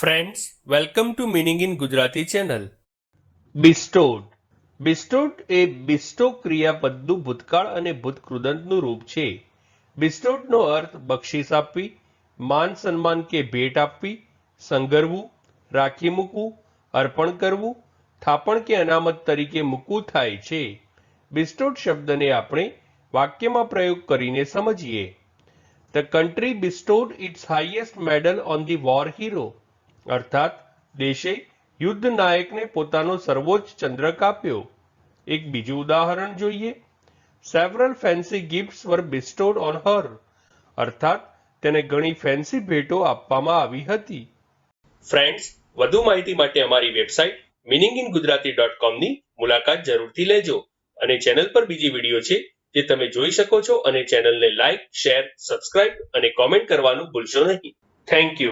Friends welcome to meaning in Gujarati channel bestowed bestowed a bestow ક્રિયાપદનું ભૂતકાળ અને ભૂતકૃદંતનું રૂપ છે. બિસ્ટોડનો અર્થ બક્ષિસ આપવી, માન સન્માન કે ભેટ આપવી, સંગરવું, રાખી મૂકવું, અર્પણ કરવું, થાપણ કે અનામત તરીકે મૂકવું થાય છે. બિસ્ટોડ શબ્દને આપણે વાક્યમાં પ્રયોગ કરીને સમજીએ. The country bestowed its highest medal on the war hero અર્થાત દેશે યુદ્ધ નાયકને પોતાનો સર્વોચ્ચ ચંદ્રક આપ્યો. એક બીજું ઉદાહરણ જોઈએ. Several fancy gifts were bestowed on her અર્થાત તેને ઘણી ફેન્સી ભેટો આપવામાં આવી હતી. ફ્રેન્ડ્સ વધુ માહિતી માટે અમારી website meaning in Gujarati dot કોમની મુલાકાત જરૂરથી લેજો અને ચેનલ પર બીજી વીડિયો છે જે તમે જોઈ શકો છો અને ચેનલને લાઇક શેર સબસ્ક્રાઇબ અને કોમેન્ટ કરવાનું ભૂલશો નહીં. Thank you